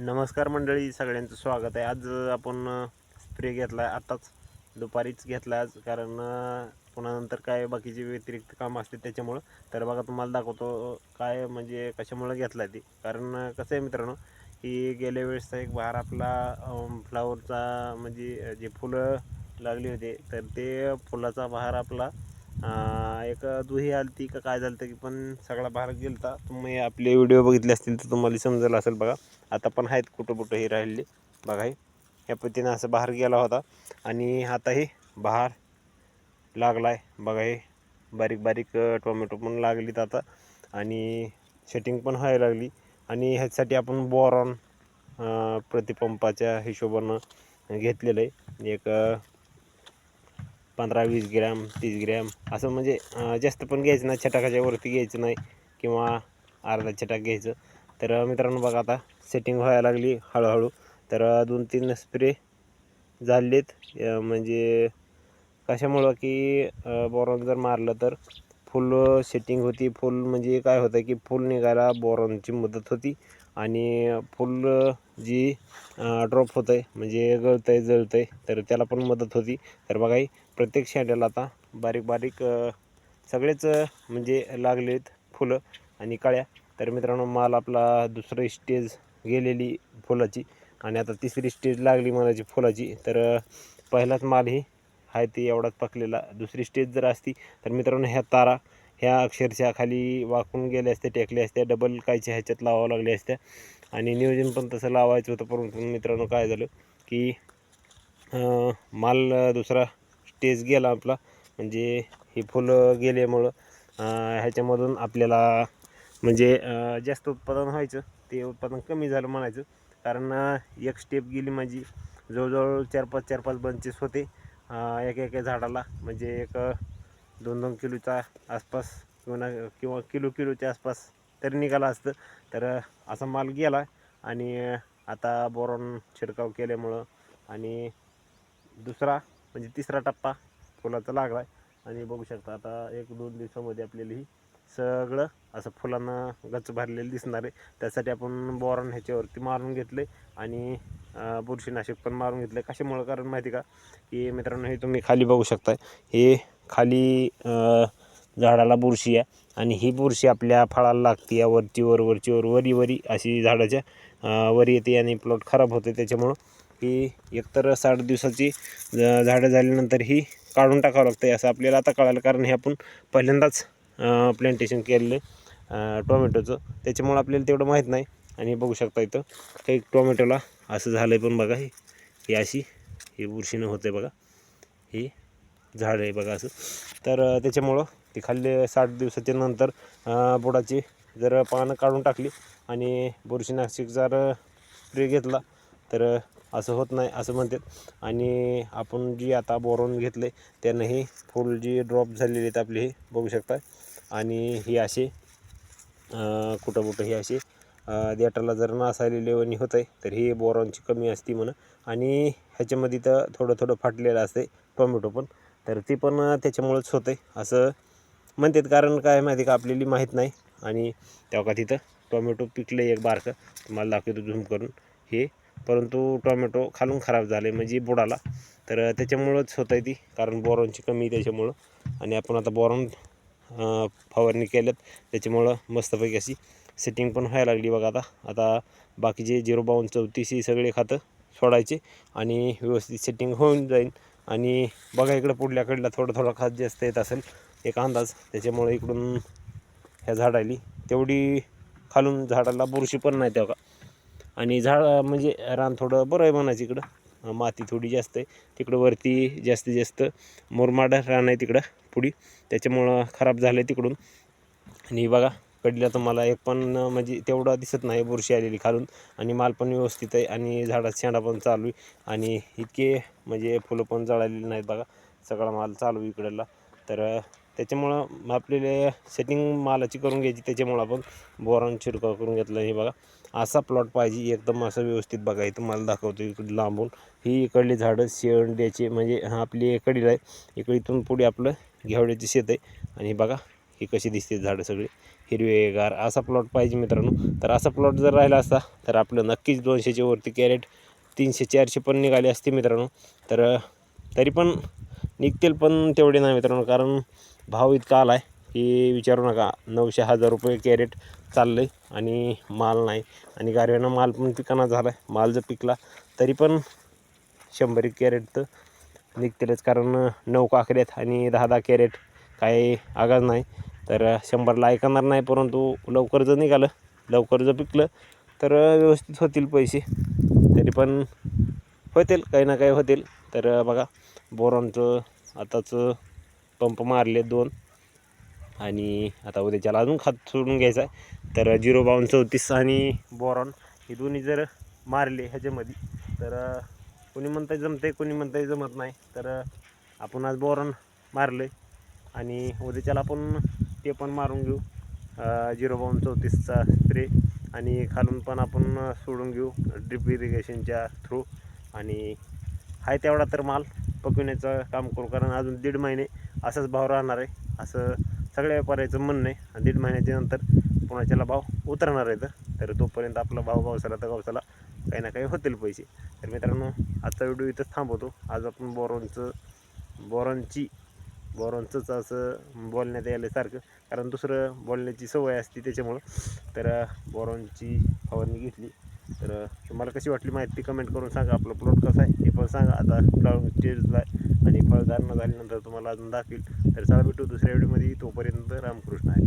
नमस्कार मंडळी सगळ्यांचं स्वागत आहे. आज आपण स्प्रे घेतला आहे आत्ताच दुपारीच घेतला आज कारण पुन्हा नंतर काय बाकीचे व्यतिरिक्त काम असते त्याच्यामुळं. तर बघा तुम्हाला दाखवतो काय म्हणजे कशामुळं घेतला आहे ते. कारण कसं आहे मित्रांनो की गेल्या वेळेसचा एक बहार आपला फ्लावरचा म्हणजे जे फुलं लागली होते तर ते फुलाचा बहार आपला एक दुही आली ती का काय झालं की पण सगळा भारत गेलता. तुम्ही आपले व्हिडिओ बघितले असतील तर तुम्हाला समजलं असेल बघा. आता पण आहेत कुठं कुठं हे राहिले बघा हे. ह्या पद्धतीनं असं बाहेर गेला होता. आणि आता हे बहार लागला आहे बघा हे. बारीक बारीक टोमॅटो पण लागलीत आता. आणि शेटिंग पण व्हायला लागली. आणि ह्याच्यासाठी आपण बोरॉन प्रतिपंपाच्या हिशोबानं घेतलेलं आहे. एक पंधरा वीस ग्रॅम तीस ग्रॅम असं म्हणजे जास्त पण घ्यायचं नाही छटाकाच्या वरती घ्यायचं नाही किंवा अर्धा छटाक घ्यायचं. तर मित्रांनो बघा आता सेटिंग व्हायला लागली हळूहळू. तर दोन तीन स्प्रे झालेत. म्हणजे कशामुळं की बोरॉन जर मारलं तर फुल सेटिंग होती. फुल म्हणजे काय होतं की फुल निघायला बोरॉनची मदत होती. आणि फुल जी ड्रॉप होतं आहे म्हणजे गळतं आहे जळतं आहे तर त्याला पण मदत होती. तर बघा प्रत्येक शेंड्याला आता बारीक बारीक सगळेच म्हणजे म्हणजे लागलेत फुलं आणि काळ्या. तर मित्रांनो माल आपला दुसरी स्टेज गेलेली फुलाची आणि आता तिसरी स्टेज लागली मालाची फुलाची. तर पहिलाच माल ही आहे ती एवढाच पकलेला. दुसरी स्टेज जर असती तर मित्रांनो ह्या तारा ह्या अक्षरशः खाली वाकून गेल्या असत्या टेकल्या असत्या डबल कायच्या ह्याच्यात लावावं लागल्या असत्या आणि नियोजन पण तसं लावायचं होतं परंतु मित्रांनो काय झालं की माल दुसरा स्टेज गेला आपला. म्हणजे हे फुलं गेल्यामुळं ह्याच्यामधून आपल्याला म्हणजे जास्त उत्पादन व्हायचं ते उत्पादन कमी झालं म्हणायचं. कारण एक स्टेप गेली माझी. जवळजवळ चार पाच चार पाच बंचेस होते एक एका एका झाडाला. म्हणजे एक दोन दोन किलोच्या आसपास किंवा किंवा किलो किलोच्या आसपास तरी निघाला असतं. तर असा माल गेला आणि आता बोरॉन शिडकाव केल्यामुळं आणि दुसरा म्हणजे तिसरा टप्पा फुलाचा लागला आहे आणि बघू शकता आता एक दोन दिवसामध्ये आपल्याला ही सगळं असं फुलांना गच्च भरलेलं दिसणार आहे. त्यासाठी आपण बोरॉन ह्याच्यावरती मारून घेतले आणि बुरशीनाशक पण मारून घेतलं कशामुळं? कारण माहिती का? की मित्रांनो हे तुम्ही खाली बघू शकताय. हे खाली झाडाला बुरशी आहे. आणि ही बुरशी आपल्या फळाला लागते. या वरची वर वरची वर वरी वरी अशी झाडाच्या वरी वर येते आणि प्लॉट खराब होते. त्याच्यामुळं ही एकतर साठ दिवसाची ज- झाडं झाल्यानंतर ही काढून टाकावं लागतं असं आपल्याला आता कळालं. कारण हे आपण पहिल्यांदाच प्लांटेशन केलेलं आहे टोमॅटोचं. त्याच्यामुळं आपल्याला तेवढं माहीत नाही. आणि बघू शकता इथं काही टोमॅटोला असं झालं आहे पण बघा हे ही अशी ही बुरशीनं होते बघा. ही झाड आहे बघा असं. तर त्याच्यामुळं ती खाल्ले साठ दिवसाच्या नंतर बुडाची जर पानं काढून टाकली आणि बुरशीनाशिक जर स्प्रे घेतला तर असं होत नाही असं म्हणतात. आणि आपण जी आता बोरवून घेतले त्यानं ही फुल जी ड्रॉप झालेली आहेत आपली हे बघू शकता. आणि ही अशी कुठं कुठं ही अशी देटाला जर नासालेले वणी होत आहे तर ही बोरॉनची कमी असते म्हणून आणि ह्याच्यामध्ये तर थोडं थोडं फाटलेलं असते टोमॅटो पण. तर ते पण त्याच्यामुळंच होतं. आहे असं म्हणतात कारण काय माहिती का? आपल्याला माहीत नाही. आणि तेव्हा का तिथं टोमॅटो पिकलं एक बारकं. तुम्हाला दाखवतो झूम करून. हे परंतु टोमॅटो खालून खराब झाले म्हणजे बुडाला. तर त्याच्यामुळंच होत आहे ती कारण बोरॉनची कमी त्याच्यामुळं. आणि आपण आता बोरॉन फवारणी केल्यात. त्याच्यामुळं मस्तपैकी अशी सेटिंग पण व्हायला लागली बघा आता. आता बाकीचे झिरो बावन्न चौतीस ही सगळे खातं सोडायचे आणि व्यवस्थित सेटिंग होऊन जाईल. आणि बघा इकडं पुढल्याकडला थोडं थोडं खात जास्त येत असेल. एक अंदाज. त्याच्यामुळे इकडून ह्या झाडाली तेवढी खालून झाडाला बुरशी पण नाही तेव्हा. आणि झाड म्हणजे रान थोडं बरं आहे म्हणायचं इकडं. माती थोडी जास्त आहे. तिकडं वरती जास्तीत जास्त मुरमाड रान आहे तिकडं पुढी. त्याच्यामुळं खराब झालं आहे तिकडून. आणि बघा कडल्या तुम्हाला एक पण म्हणजे तेवढं दिसत नाही बुरशी आलेली खालून. आणि माल पण व्यवस्थित आहे आणि झाडात शेंडा पण चालू आहे. आणि इतके म्हणजे फुलं पण जळालेली नाहीत बघा. सगळा माल चालू आहे इकडला. तर त्याच्यामुळं आपल्याला सेटिंग मालाची करून घ्यायची त्याच्यामुळं आपण बोरान शिडकाव करून घेतला हे बघा. असा प्लॉट पाहिजे एकदम असं व्यवस्थित बघा. इथं मला दाखवतो इकडे लांबून. ही इकडली झाडं शेंड्याची म्हणजे हा आपली इकडील आहे. इकडे इथून पुढे आपलं घेवड्याचे शेत आहे. आणि बघा ही कशी दिसते झाडं सगळी. हिरवेगार असा प्लॉट पाहिजे मित्रांनो. तर असा प्लॉट जर राहिला असता तर आपलं नक्कीच दोनशेच्या वरती कॅरेट तीनशे चारशे पण निघाले असते मित्रांनो. तर तरी पण निघतील पण तेवढे नाही मित्रांनो कारण भाव इतका आला आहे की विचारू नका. नऊशे हजार रुपये कॅरेट चाललं आहे आणि माल नाही. आणि गारव्यानं माल पण पिकाना झाला आहे माल जर पिकला तरी पण शंभर एक कॅरेट तर निघतीलच. कारण नऊ काकड्यात आणि दहा दहा कॅरेट काही आगाज नाही. तर शंभरला ऐकणार नाही परंतु लवकर जर निघालं लवकर जर पिकलं तर व्यवस्थित होतील पैसे. तरी पण होतील काही ना काही होतील. तर बघा बोरॉनचं आताच पंप मारले दोन. आणि आता उद्याच्याला अजून खात सोडून घ्यायचा आहे. तर झिरो बावन्न चौतीस आणि बोरॉन हे दोन्ही जर मारले ह्याच्यामध्ये तर कोणी म्हणताय जमते कोणी म्हणताय जमत नाही. तर आपण आज बोरॉन मारलं आणि उद्याच्याला आपण ते पण मारून घेऊ. झिरो बावन्न चौतीसचा स्प्रे आणि खालून पण आपण सोडून घेऊ ड्रिप इरिगेशनच्या थ्रू आणि आहे तेवढा तर माल पकविण्याचं काम करू कारण अजून दीड महिने असाच भाव राहणार आहे. असं सगळ्या व्यापाऱ्याचं म्हणणं आहे. आणि दीड महिन्याच्या नंतर भाव उतरणार आहे तर तोपर्यंत आपला भाव गावसाला तर गावसाला काही ना काही होतील पैसे. तर मित्रांनो आजचा व्हिडिओ इथंच थांबवतो. आज आपण बोरॉनचं बोरॉनची बोरॉनचंच असं बोलण्यात यायला सारखं कारण दुसरं बोलण्याची सवय असते त्याच्यामुळं. तर बोरॉनची फवारणी घेतली. तर तुम्हाला कशी वाटली माहिती कमेंट करून सांगा. आपलं प्लॉट कसा आहे हे पण सांगा. आता फ्लावर स्टेजला आहे आणि फळधारणा झाल्यानंतर तुम्हाला अजून दाखवेल. तर चला भेटू दुसऱ्या व्हिडिओमध्ये तोपर्यंत रामकृष्ण आहे